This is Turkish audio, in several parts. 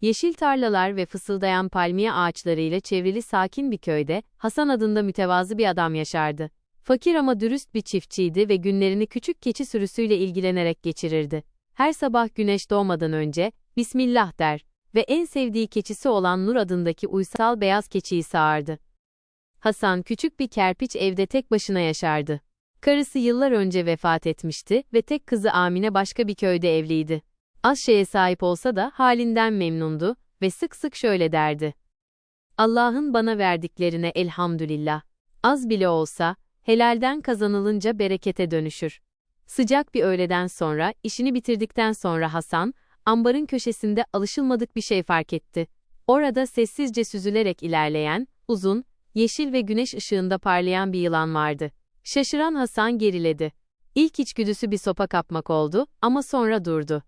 Yeşil tarlalar ve fısıldayan palmiye ağaçlarıyla çevrili sakin bir köyde, Hasan adında mütevazı bir adam yaşardı. Fakir ama dürüst bir çiftçiydi ve günlerini küçük keçi sürüsüyle ilgilenerek geçirirdi. Her sabah güneş doğmadan önce, Bismillah der ve en sevdiği keçisi olan Nur adındaki uysal beyaz keçiyi sağardı. Hasan küçük bir kerpiç evde tek başına yaşardı. Karısı yıllar önce vefat etmişti ve tek kızı Amine başka bir köyde evliydi. Az şeye sahip olsa da halinden memnundu ve sık sık şöyle derdi. Allah'ın bana verdiklerine elhamdülillah. Az bile olsa, helalden kazanılınca berekete dönüşür. Sıcak bir öğleden sonra, işini bitirdikten sonra Hasan, ambarın köşesinde alışılmadık bir şey fark etti. Orada sessizce süzülerek ilerleyen, uzun, yeşil ve güneş ışığında parlayan bir yılan vardı. Şaşıran Hasan geriledi. İlk içgüdüsü bir sopa kapmak oldu ama sonra durdu.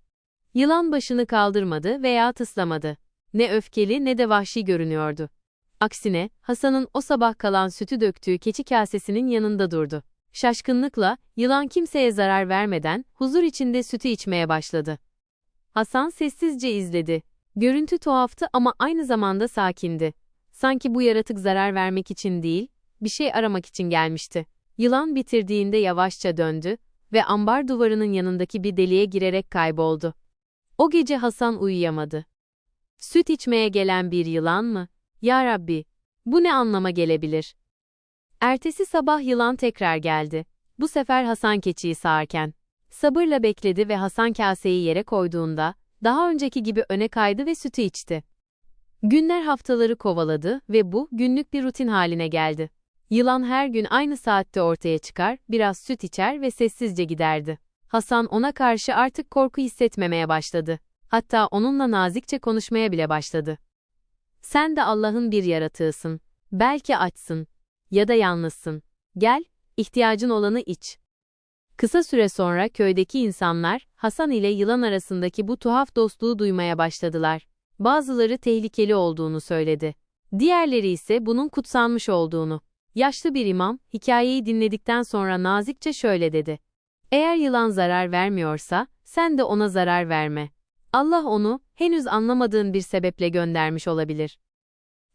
Yılan başını kaldırmadı veya tıslamadı. Ne öfkeli ne de vahşi görünüyordu. Aksine, Hasan'ın o sabah kalan sütü döktüğü keçi kasesinin yanında durdu. Şaşkınlıkla, yılan kimseye zarar vermeden, huzur içinde sütü içmeye başladı. Hasan sessizce izledi. Görüntü tuhaftı ama aynı zamanda sakindi. Sanki bu yaratık zarar vermek için değil, bir şey aramak için gelmişti. Yılan bitirdiğinde yavaşça döndü ve ambar duvarının yanındaki bir deliğe girerek kayboldu. O gece Hasan uyuyamadı. Süt içmeye gelen bir yılan mı? Ya Rabbi, bu ne anlama gelebilir? Ertesi sabah yılan tekrar geldi. Bu sefer Hasan keçiyi sağarken. Sabırla bekledi ve Hasan kaseyi yere koyduğunda, daha önceki gibi öne kaydı ve sütü içti. Günler haftaları kovaladı ve bu, günlük bir rutin haline geldi. Yılan her gün aynı saatte ortaya çıkar, biraz süt içer ve sessizce giderdi. Hasan ona karşı artık korku hissetmemeye başladı. Hatta onunla nazikçe konuşmaya bile başladı. Sen de Allah'ın bir yaratığısın. Belki açsın. Ya da yalnızsın. Gel, ihtiyacın olanı iç. Kısa süre sonra köydeki insanlar, Hasan ile yılan arasındaki bu tuhaf dostluğu duymaya başladılar. Bazıları tehlikeli olduğunu söyledi. Diğerleri ise bunun kutsanmış olduğunu. Yaşlı bir imam, hikayeyi dinledikten sonra nazikçe şöyle dedi. Eğer yılan zarar vermiyorsa, sen de ona zarar verme. Allah onu, henüz anlamadığın bir sebeple göndermiş olabilir.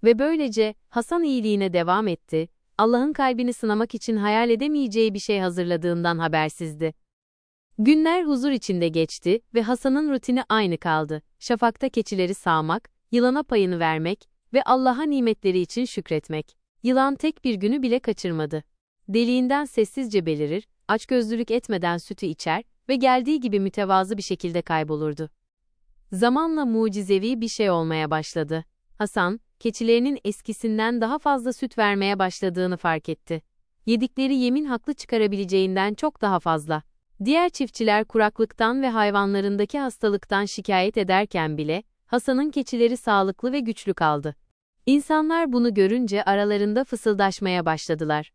Ve böylece, Hasan iyiliğine devam etti, Allah'ın kalbini sınamak için hayal edemeyeceği bir şey hazırladığından habersizdi. Günler huzur içinde geçti ve Hasan'ın rutini aynı kaldı. Şafakta keçileri sağmak, yılana payını vermek ve Allah'a nimetleri için şükretmek. Yılan tek bir günü bile kaçırmadı. Deliğinden sessizce belirir, açgözlülük etmeden sütü içer ve geldiği gibi mütevazı bir şekilde kaybolurdu. Zamanla mucizevi bir şey olmaya başladı. Hasan, keçilerinin eskisinden daha fazla süt vermeye başladığını fark etti. Yedikleri yemin haklı çıkarabileceğinden çok daha fazla. Diğer çiftçiler kuraklıktan ve hayvanlarındaki hastalıktan şikayet ederken bile, Hasan'ın keçileri sağlıklı ve güçlü kaldı. İnsanlar bunu görünce aralarında fısıldaşmaya başladılar.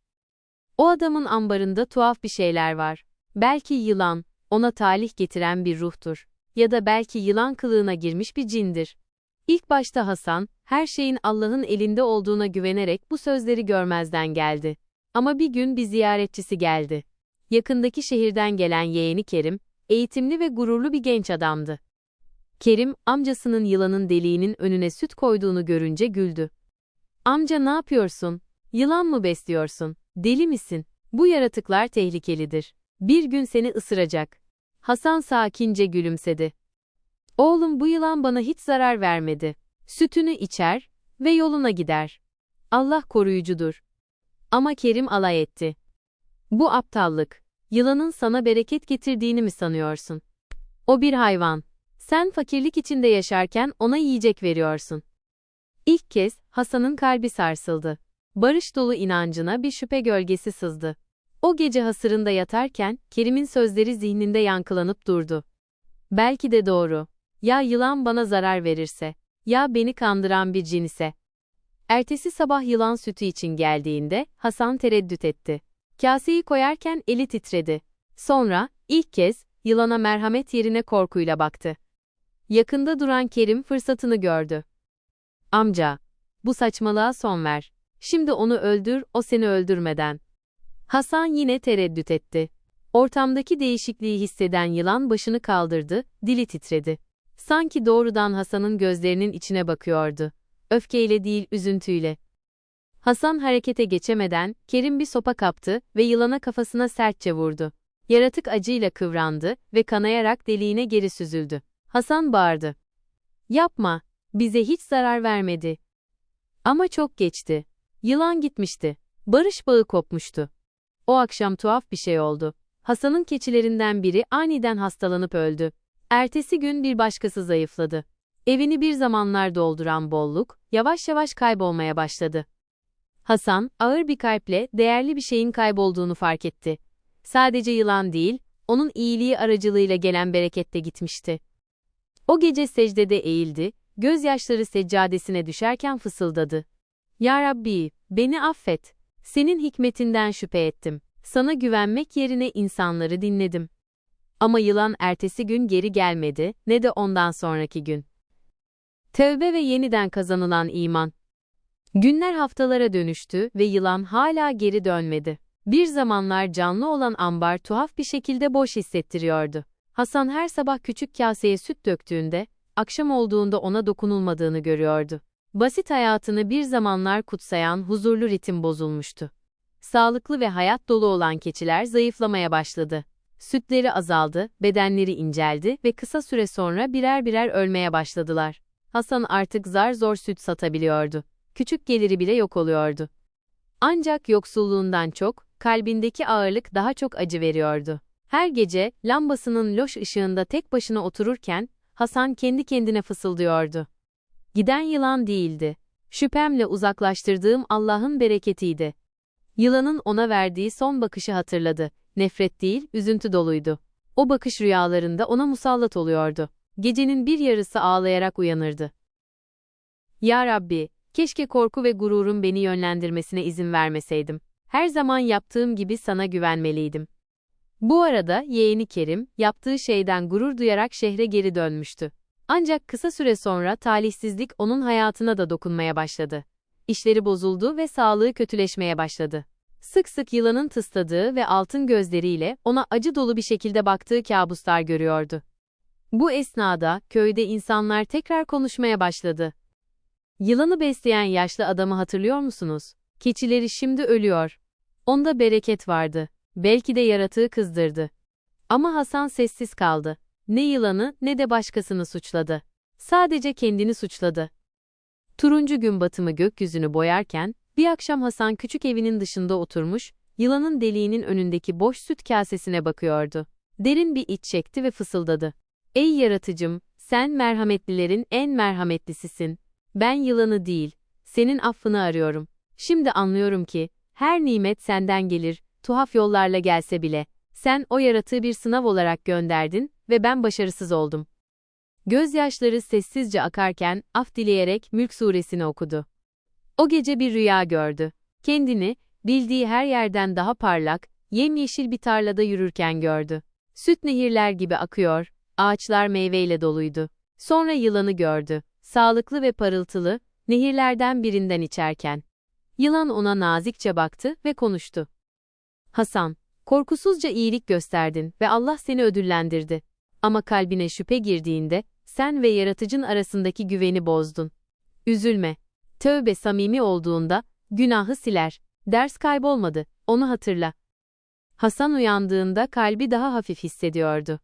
O adamın ambarında tuhaf bir şeyler var. Belki yılan, ona talih getiren bir ruhtur. Ya da belki yılan kılığına girmiş bir cindir. İlk başta Hasan, her şeyin Allah'ın elinde olduğuna güvenerek bu sözleri görmezden geldi. Ama bir gün bir ziyaretçisi geldi. Yakındaki şehirden gelen yeğeni Kerim, eğitimli ve gururlu bir genç adamdı. Kerim, amcasının yılanın deliğinin önüne süt koyduğunu görünce güldü. Amca ne yapıyorsun? Yılan mı besliyorsun? Deli misin? Bu yaratıklar tehlikelidir. Bir gün seni ısıracak. Hasan sakince gülümsedi. Oğlum bu yılan bana hiç zarar vermedi. Sütünü içer ve yoluna gider. Allah koruyucudur. Ama Kerim alay etti. Bu aptallık. Yılanın sana bereket getirdiğini mi sanıyorsun? O bir hayvan. Sen fakirlik içinde yaşarken ona yiyecek veriyorsun. İlk kez Hasan'ın kalbi sarsıldı. Barış dolu inancına bir şüphe gölgesi sızdı. O gece hasırında yatarken Kerim'in sözleri zihninde yankılanıp durdu. Belki de doğru. Ya yılan bana zarar verirse, ya beni kandıran bir cin ise. Ertesi sabah yılan sütü için geldiğinde Hasan tereddüt etti. Kaseyi koyarken eli titredi. Sonra, ilk kez, yılana merhamet yerine korkuyla baktı. Yakında duran Kerim fırsatını gördü. Amca, bu saçmalığa son ver. Şimdi onu öldür, o seni öldürmeden. Hasan yine tereddüt etti. Ortamdaki değişikliği hisseden yılan başını kaldırdı, dili titredi. Sanki doğrudan Hasan'ın gözlerinin içine bakıyordu. Öfkeyle değil, üzüntüyle. Hasan harekete geçemeden, Kerim bir sopa kaptı ve yılana kafasına sertçe vurdu. Yaratık acıyla kıvrandı ve kanayarak deliğine geri süzüldü. Hasan bağırdı. Yapma, bize hiç zarar vermedi. Ama çok geçti. Yılan gitmişti. Barış bağı kopmuştu. O akşam tuhaf bir şey oldu. Hasan'ın keçilerinden biri aniden hastalanıp öldü. Ertesi gün bir başkası zayıfladı. Evini bir zamanlar dolduran bolluk, yavaş yavaş kaybolmaya başladı. Hasan, ağır bir kalple değerli bir şeyin kaybolduğunu fark etti. Sadece yılan değil, onun iyiliği aracılığıyla gelen bereket de gitmişti. O gece secdede eğildi, gözyaşları seccadesine düşerken fısıldadı. Ya Rabbi, beni affet. Senin hikmetinden şüphe ettim. Sana güvenmek yerine insanları dinledim. Ama yılan ertesi gün geri gelmedi, ne de ondan sonraki gün. Tövbe ve yeniden kazanılan iman. Günler haftalara dönüştü ve yılan hala geri dönmedi. Bir zamanlar canlı olan ambar tuhaf bir şekilde boş hissettiriyordu. Hasan her sabah küçük kaseye süt döktüğünde, akşam olduğunda ona dokunulmadığını görüyordu. Basit hayatını bir zamanlar kutsayan huzurlu ritim bozulmuştu. Sağlıklı ve hayat dolu olan keçiler zayıflamaya başladı. Sütleri azaldı, bedenleri inceldi ve kısa süre sonra birer birer ölmeye başladılar. Hasan artık zar zor süt satabiliyordu. Küçük geliri bile yok oluyordu. Ancak yoksulluğundan çok, kalbindeki ağırlık daha çok acı veriyordu. Her gece, lambasının loş ışığında tek başına otururken, Hasan kendi kendine fısıldıyordu. Giden yılan değildi. Şüphemle uzaklaştırdığım Allah'ın bereketiydi. Yılanın ona verdiği son bakışı hatırladı. Nefret değil, üzüntü doluydu. O bakış rüyalarında ona musallat oluyordu. Gecenin bir yarısı ağlayarak uyanırdı. Ya Rabbi, keşke korku ve gururun beni yönlendirmesine izin vermeseydim. Her zaman yaptığım gibi sana güvenmeliydim. Bu arada yeğeni Kerim, yaptığı şeyden gurur duyarak şehre geri dönmüştü. Ancak kısa süre sonra talihsizlik onun hayatına da dokunmaya başladı. İşleri bozuldu ve sağlığı kötüleşmeye başladı. Sık sık yılanın tısladığı ve altın gözleriyle ona acı dolu bir şekilde baktığı kabuslar görüyordu. Bu esnada köyde insanlar tekrar konuşmaya başladı. Yılanı besleyen yaşlı adamı hatırlıyor musunuz? Keçileri şimdi ölüyor. Onda bereket vardı. Belki de yaratığı kızdırdı. Ama Hasan sessiz kaldı. Ne yılanı ne de başkasını suçladı. Sadece kendini suçladı. Turuncu gün batımı gökyüzünü boyarken, bir akşam Hasan küçük evinin dışında oturmuş, yılanın deliğinin önündeki boş süt kasesine bakıyordu. Derin bir iç çekti ve fısıldadı. Ey yaratıcım, sen merhametlilerin en merhametlisisin. Ben yılanı değil, senin affını arıyorum. Şimdi anlıyorum ki, her nimet senden gelir, tuhaf yollarla gelse bile. Sen o yaratığı bir sınav olarak gönderdin ve ben başarısız oldum. Gözyaşları sessizce akarken af dileyerek Mülk suresini okudu. O gece bir rüya gördü. Kendini, bildiği her yerden daha parlak, yemyeşil bir tarlada yürürken gördü. Süt nehirler gibi akıyor, ağaçlar meyveyle doluydu. Sonra yılanı gördü. Sağlıklı ve parıltılı, nehirlerden birinden içerken. Yılan ona nazikçe baktı ve konuştu. Hasan, korkusuzca iyilik gösterdin ve Allah seni ödüllendirdi. Ama kalbine şüphe girdiğinde, sen ve yaratıcın arasındaki güveni bozdun. Üzülme. Tövbe samimi olduğunda, günahı siler. Ders kaybolmadı, onu hatırla. Hasan uyandığında kalbi daha hafif hissediyordu.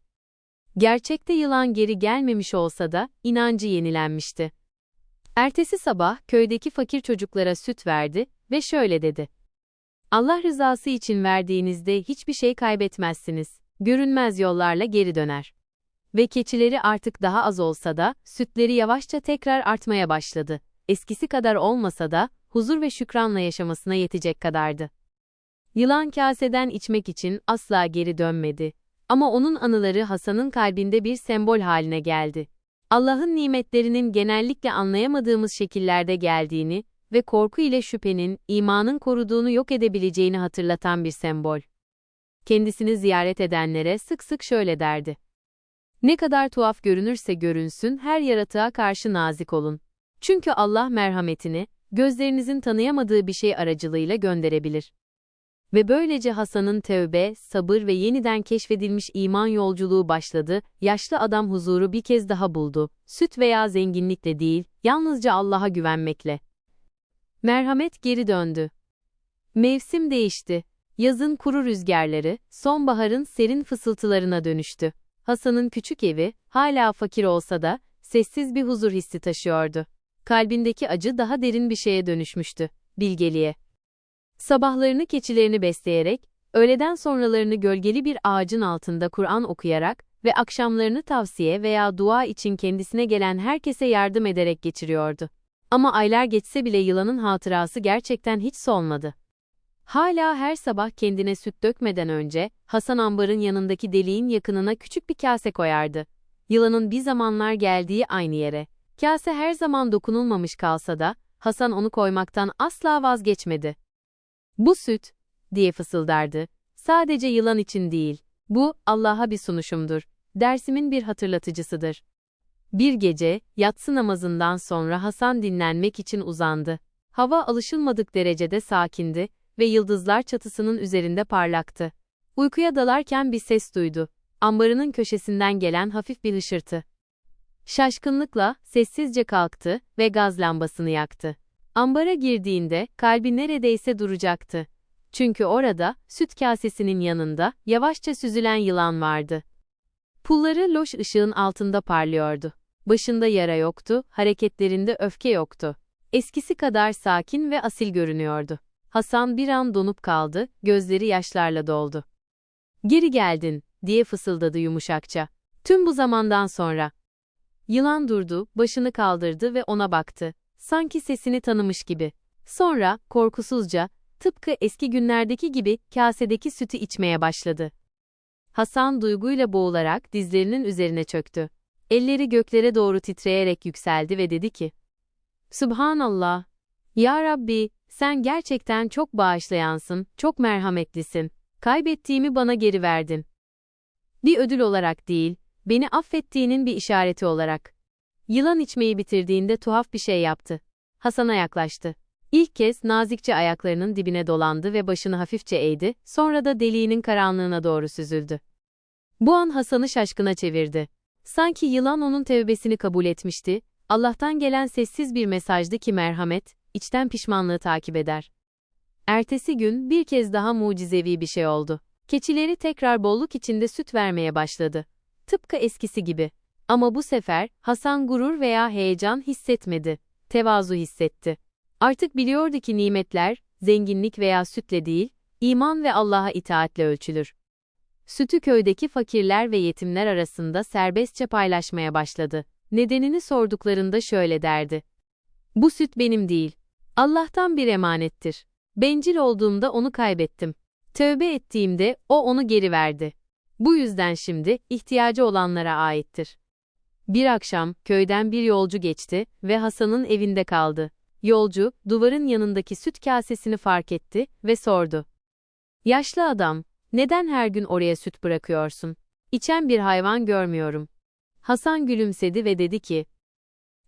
Gerçekte yılan geri gelmemiş olsa da, inancı yenilenmişti. Ertesi sabah, köydeki fakir çocuklara süt verdi ve şöyle dedi. Allah rızası için verdiğinizde hiçbir şey kaybetmezsiniz. Görünmez yollarla geri döner. Ve keçileri artık daha az olsa da, sütleri yavaşça tekrar artmaya başladı. Eskisi kadar olmasa da, huzur ve şükranla yaşamasına yetecek kadardı. Yılan kaseden içmek için asla geri dönmedi. Ama onun anıları Hasan'ın kalbinde bir sembol haline geldi. Allah'ın nimetlerinin genellikle anlayamadığımız şekillerde geldiğini ve korku ile şüphenin, imanın koruduğunu yok edebileceğini hatırlatan bir sembol. Kendisini ziyaret edenlere sık sık şöyle derdi. Ne kadar tuhaf görünürse görünsün her yaratığa karşı nazik olun. Çünkü Allah merhametini, gözlerinizin tanıyamadığı bir şey aracılığıyla gönderebilir. Ve böylece Hasan'ın tevbe, sabır ve yeniden keşfedilmiş iman yolculuğu başladı, yaşlı adam huzuru bir kez daha buldu. Süt veya zenginlikle değil, yalnızca Allah'a güvenmekle. Merhamet geri döndü. Mevsim değişti. Yazın kuru rüzgarları, sonbaharın serin fısıltılarına dönüştü. Hasan'ın küçük evi, hala fakir olsa da, sessiz bir huzur hissi taşıyordu. Kalbindeki acı daha derin bir şeye dönüşmüştü, bilgeliğe. Sabahlarını keçilerini besleyerek, öğleden sonralarını gölgeli bir ağacın altında Kur'an okuyarak ve akşamlarını tavsiye veya dua için kendisine gelen herkese yardım ederek geçiriyordu. Ama aylar geçse bile yılanın hatırası gerçekten hiç solmadı. Hala her sabah kendine süt dökmeden önce, Hasan ambarın yanındaki deliğin yakınına küçük bir kase koyardı. Yılanın bir zamanlar geldiği aynı yere. Kase her zaman dokunulmamış kalsa da, Hasan onu koymaktan asla vazgeçmedi. Bu süt, diye fısıldardı, sadece yılan için değil, bu, Allah'a bir sunuşumdur, dersimin bir hatırlatıcısıdır. Bir gece, yatsı namazından sonra Hasan dinlenmek için uzandı. Hava alışılmadık derecede sakindi ve yıldızlar çatısının üzerinde parlaktı. Uykuya dalarken bir ses duydu. Ambarının köşesinden gelen hafif bir hışırtı. Şaşkınlıkla sessizce kalktı ve gaz lambasını yaktı. Ambara girdiğinde kalbi neredeyse duracaktı. Çünkü orada süt kasesinin yanında yavaşça süzülen yılan vardı. Pulları loş ışığın altında parlıyordu. Başında yara yoktu, hareketlerinde öfke yoktu. Eskisi kadar sakin ve asil görünüyordu. Hasan bir an donup kaldı, gözleri yaşlarla doldu. Geri geldin, diye fısıldadı yumuşakça. Tüm bu zamandan sonra. Yılan durdu, başını kaldırdı ve ona baktı. Sanki sesini tanımış gibi. Sonra, korkusuzca, tıpkı eski günlerdeki gibi kasedeki sütü içmeye başladı. Hasan duyguyla boğularak dizlerinin üzerine çöktü. Elleri göklere doğru titreyerek yükseldi ve dedi ki, Subhanallah, Ya Rabbi, sen gerçekten çok bağışlayansın, çok merhametlisin. Kaybettiğimi bana geri verdin. Bir ödül olarak değil, beni affettiğinin bir işareti olarak. Yılan içmeyi bitirdiğinde tuhaf bir şey yaptı. Hasan'a yaklaştı. İlk kez nazikçe ayaklarının dibine dolandı ve başını hafifçe eğdi, sonra da deliğinin karanlığına doğru süzüldü. Bu an Hasan'ı şaşkına çevirdi. Sanki yılan onun tevbesini kabul etmişti, Allah'tan gelen sessiz bir mesajdı ki merhamet, içten pişmanlığı takip eder. Ertesi gün bir kez daha mucizevi bir şey oldu. Keçileri tekrar bolluk içinde süt vermeye başladı. Tıpkı eskisi gibi. Ama bu sefer Hasan gurur veya heyecan hissetmedi. Tevazu hissetti. Artık biliyordu ki nimetler, zenginlik veya sütle değil, iman ve Allah'a itaatle ölçülür. Sütü köydeki fakirler ve yetimler arasında serbestçe paylaşmaya başladı. Nedenini sorduklarında şöyle derdi. Bu süt benim değil. Allah'tan bir emanettir. Bencil olduğumda onu kaybettim. Tövbe ettiğimde o onu geri verdi. Bu yüzden şimdi ihtiyacı olanlara aittir. Bir akşam köyden bir yolcu geçti ve Hasan'ın evinde kaldı. Yolcu, duvarın yanındaki süt kasesini fark etti ve sordu. Yaşlı adam, neden her gün oraya süt bırakıyorsun? İçen bir hayvan görmüyorum. Hasan gülümsedi ve dedi ki,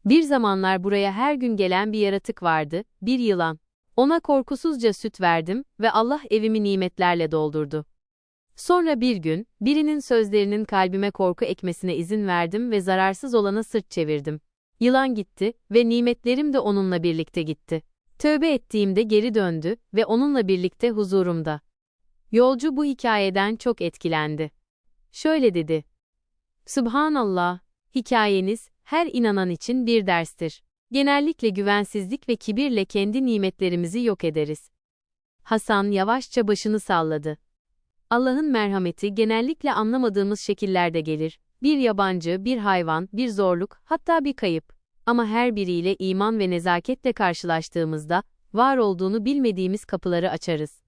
bir zamanlar buraya her gün gelen bir yaratık vardı, bir yılan. Ona korkusuzca süt verdim ve Allah evimi nimetlerle doldurdu. Sonra bir gün, birinin sözlerinin kalbime korku ekmesine izin verdim ve zararsız olana sırt çevirdim. Yılan gitti ve nimetlerim de onunla birlikte gitti. Tövbe ettiğimde geri döndü ve onunla birlikte huzurumda. Yolcu bu hikayeden çok etkilendi. Şöyle dedi. Subhanallah, hikayeniz, her inanan için bir derstir. Genellikle güvensizlik ve kibirle kendi nimetlerimizi yok ederiz. Hasan yavaşça başını salladı. Allah'ın merhameti genellikle anlamadığımız şekillerde gelir. Bir yabancı, bir hayvan, bir zorluk, hatta bir kayıp. Ama her biriyle iman ve nezaketle karşılaştığımızda, var olduğunu bilmediğimiz kapıları açarız.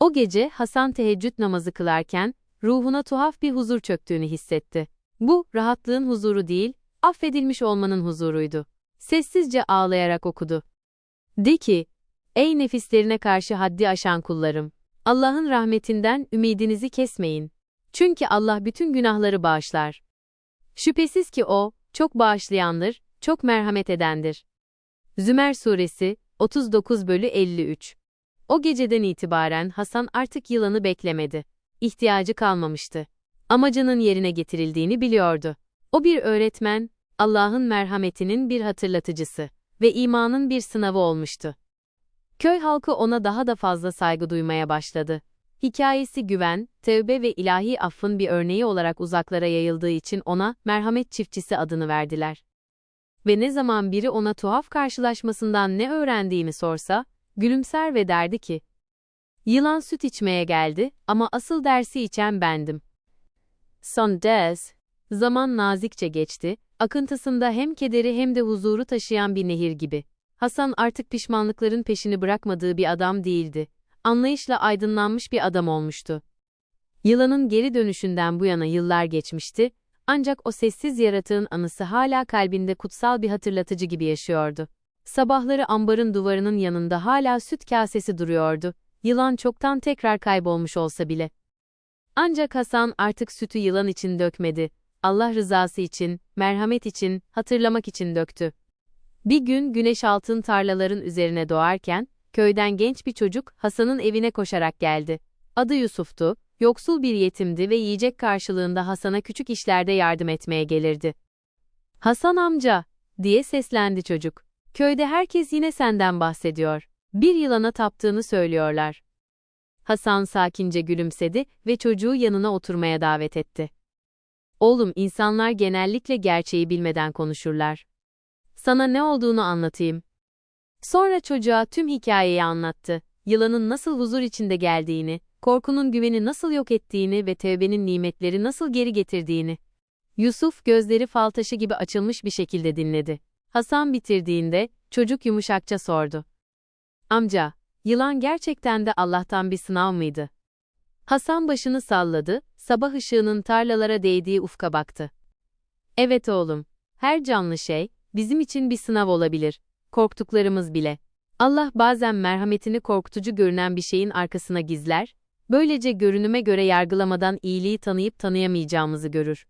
O gece Hasan teheccüd namazı kılarken, ruhuna tuhaf bir huzur çöktüğünü hissetti. Bu, rahatlığın huzuru değil, affedilmiş olmanın huzuruydu. Sessizce ağlayarak okudu. De ki, ey nefislerine karşı haddi aşan kullarım, Allah'ın rahmetinden ümidinizi kesmeyin. Çünkü Allah bütün günahları bağışlar. Şüphesiz ki O, çok bağışlayandır, çok merhamet edendir. Zümer Suresi, 39 bölü 53 O geceden itibaren Hasan artık yılanı beklemedi. İhtiyacı kalmamıştı. Amacının yerine getirildiğini biliyordu. O bir öğretmen, Allah'ın merhametinin bir hatırlatıcısı ve imanın bir sınavı olmuştu. Köy halkı ona daha da fazla saygı duymaya başladı. Hikayesi güven, tevbe ve ilahi affın bir örneği olarak uzaklara yayıldığı için ona merhamet çiftçisi adını verdiler. Ve ne zaman biri ona tuhaf karşılaşmasından ne öğrendiğini sorsa, gülümser ve derdi ki, Yılan süt içmeye geldi ama asıl dersi içen bendim. Son ders, zaman nazikçe geçti, akıntısında hem kederi hem de huzuru taşıyan bir nehir gibi. Hasan artık pişmanlıkların peşini bırakmadığı bir adam değildi. Anlayışla aydınlanmış bir adam olmuştu. Yılanın geri dönüşünden bu yana yıllar geçmişti, ancak o sessiz yaratığın anısı hala kalbinde kutsal bir hatırlatıcı gibi yaşıyordu. Sabahları ambarın duvarının yanında hala süt kasesi duruyordu. Yılan çoktan tekrar kaybolmuş olsa bile. Ancak Hasan artık sütü yılan için dökmedi. Allah rızası için, merhamet için, hatırlamak için döktü. Bir gün güneş altın tarlaların üzerine doğarken, köyden genç bir çocuk Hasan'ın evine koşarak geldi. Adı Yusuf'tu, yoksul bir yetimdi ve yiyecek karşılığında Hasan'a küçük işlerde yardım etmeye gelirdi. Hasan amca, diye seslendi çocuk. Köyde herkes yine senden bahsediyor. Bir yılana taptığını söylüyorlar. Hasan sakince gülümsedi ve çocuğu yanına oturmaya davet etti. Oğlum, insanlar genellikle gerçeği bilmeden konuşurlar. Sana ne olduğunu anlatayım. Sonra çocuğa tüm hikayeyi anlattı. Yılanın nasıl huzur içinde geldiğini, korkunun güveni nasıl yok ettiğini ve tevbenin nimetleri nasıl geri getirdiğini. Yusuf gözleri fal taşı gibi açılmış bir şekilde dinledi. Hasan bitirdiğinde, çocuk yumuşakça sordu. Amca, yılan gerçekten de Allah'tan bir sınav mıydı? Hasan başını salladı, sabah ışığının tarlalara değdiği ufka baktı. Evet oğlum, her canlı şey, bizim için bir sınav olabilir, korktuklarımız bile. Allah bazen merhametini korkutucu görünen bir şeyin arkasına gizler, böylece görünüme göre yargılamadan iyiliği tanıyıp tanıyamayacağımızı görür.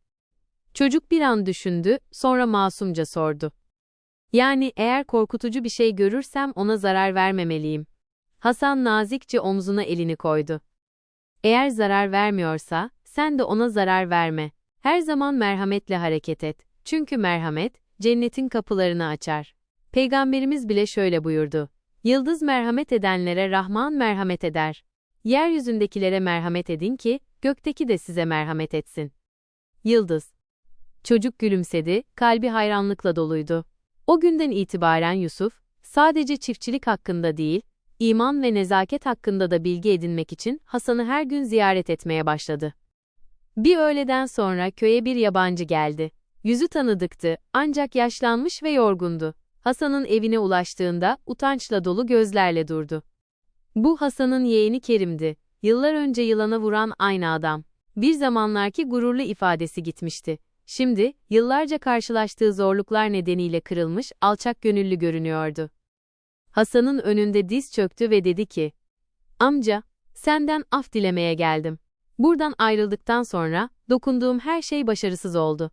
Çocuk bir an düşündü, sonra masumca sordu. Yani eğer korkutucu bir şey görürsem ona zarar vermemeliyim. Hasan nazikçe omzuna elini koydu. Eğer zarar vermiyorsa, sen de ona zarar verme. Her zaman merhametle hareket et. Çünkü merhamet, cennetin kapılarını açar. Peygamberimiz bile şöyle buyurdu. Yıldız merhamet edenlere Rahman merhamet eder. Yeryüzündekilere merhamet edin ki, gökteki de size merhamet etsin. Yıldız. Çocuk gülümsedi, kalbi hayranlıkla doluydu. O günden itibaren Yusuf, sadece çiftçilik hakkında değil, iman ve nezaket hakkında da bilgi edinmek için Hasan'ı her gün ziyaret etmeye başladı. Bir öğleden sonra köye bir yabancı geldi. Yüzü tanıdıktı, ancak yaşlanmış ve yorgundu. Hasan'ın evine ulaştığında utançla dolu gözlerle durdu. Bu Hasan'ın yeğeni Kerim'di. Yıllar önce yılana vuran aynı adam. Bir zamanlarki gururlu ifadesi gitmişti. Şimdi, yıllarca karşılaştığı zorluklar nedeniyle kırılmış, alçak gönüllü görünüyordu. Hasan'ın önünde diz çöktü ve dedi ki, Amca, senden af dilemeye geldim. Buradan ayrıldıktan sonra, dokunduğum her şey başarısız oldu.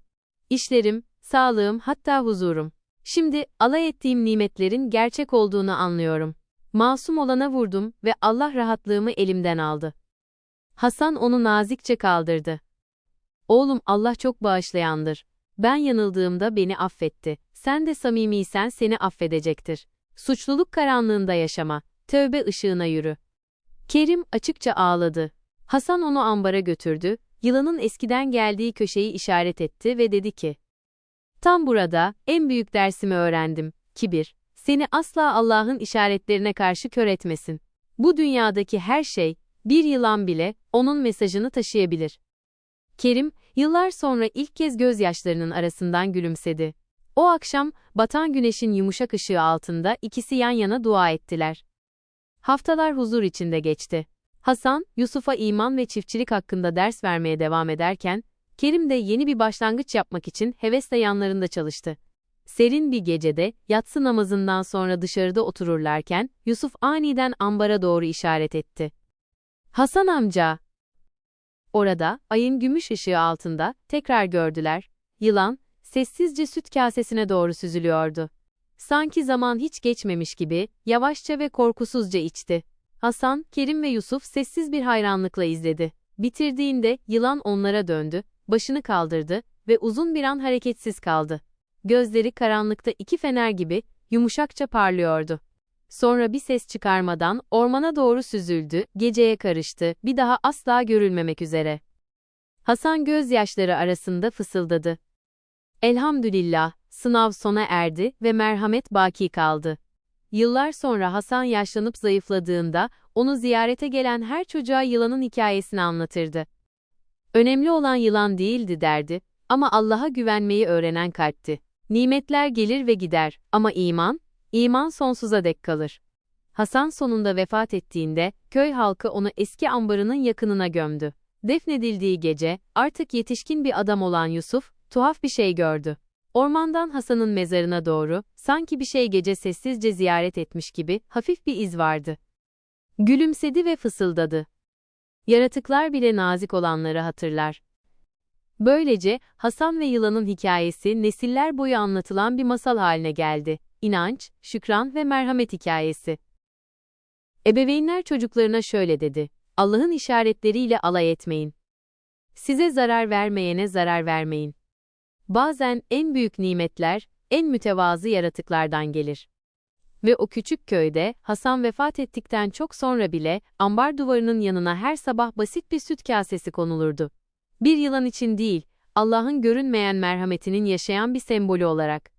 İşlerim, sağlığım hatta huzurum. Şimdi, alay ettiğim nimetlerin gerçek olduğunu anlıyorum. Masum olana vurdum ve Allah rahatlığımı elimden aldı. Hasan onu nazikçe kaldırdı. Oğlum Allah çok bağışlayandır. Ben yanıldığımda beni affetti. Sen de samimiysen seni affedecektir. Suçluluk karanlığında yaşama. Tövbe ışığına yürü. Kerim açıkça ağladı. Hasan onu ambara götürdü, yılanın eskiden geldiği köşeyi işaret etti ve dedi ki, Tam burada, en büyük dersimi öğrendim, kibir. Seni asla Allah'ın işaretlerine karşı kör etmesin. Bu dünyadaki her şey, bir yılan bile, onun mesajını taşıyabilir. Kerim, yıllar sonra ilk kez gözyaşlarının arasından gülümsedi. O akşam, batan güneşin yumuşak ışığı altında ikisi yan yana dua ettiler. Haftalar huzur içinde geçti. Hasan, Yusuf'a iman ve çiftçilik hakkında ders vermeye devam ederken, Kerim de yeni bir başlangıç yapmak için hevesle yanlarında çalıştı. Serin bir gecede, yatsı namazından sonra dışarıda otururlarken, Yusuf aniden ambara doğru işaret etti. Hasan amca! Orada, ayın gümüş ışığı altında, tekrar gördüler. Yılan, sessizce süt kasesine doğru süzülüyordu. Sanki zaman hiç geçmemiş gibi, yavaşça ve korkusuzca içti. Hasan, Kerim ve Yusuf sessiz bir hayranlıkla izledi. Bitirdiğinde yılan onlara döndü, başını kaldırdı ve uzun bir an hareketsiz kaldı. Gözleri karanlıkta iki fener gibi yumuşakça parlıyordu. Sonra bir ses çıkarmadan ormana doğru süzüldü, geceye karıştı, bir daha asla görülmemek üzere. Hasan gözyaşları arasında fısıldadı. Elhamdülillah, sınav sona erdi ve merhamet baki kaldı. Yıllar sonra Hasan yaşlanıp zayıfladığında, onu ziyarete gelen her çocuğa yılanın hikayesini anlatırdı. Önemli olan yılan değildi derdi, ama Allah'a güvenmeyi öğrenen kalpti. Nimetler gelir ve gider ama iman, iman sonsuza dek kalır. Hasan sonunda vefat ettiğinde, köy halkı onu eski ambarının yakınına gömdü. Defnedildiği gece, artık yetişkin bir adam olan Yusuf, tuhaf bir şey gördü. Ormandan Hasan'ın mezarına doğru, sanki bir şey gece sessizce ziyaret etmiş gibi, hafif bir iz vardı. Gülümsedi ve fısıldadı. Yaratıklar bile nazik olanları hatırlar. Böylece, Hasan ve yılanın hikayesi nesiller boyu anlatılan bir masal haline geldi. İnanç, şükran ve merhamet hikayesi. Ebeveynler çocuklarına şöyle dedi. Allah'ın işaretleriyle alay etmeyin. Size zarar vermeyene zarar vermeyin. Bazen en büyük nimetler, en mütevazı yaratıklardan gelir. Ve o küçük köyde, Hasan vefat ettikten çok sonra bile, ambar duvarının yanına her sabah basit bir süt kasesi konulurdu. Bir yılan için değil, Allah'ın görünmeyen merhametinin yaşayan bir sembolü olarak.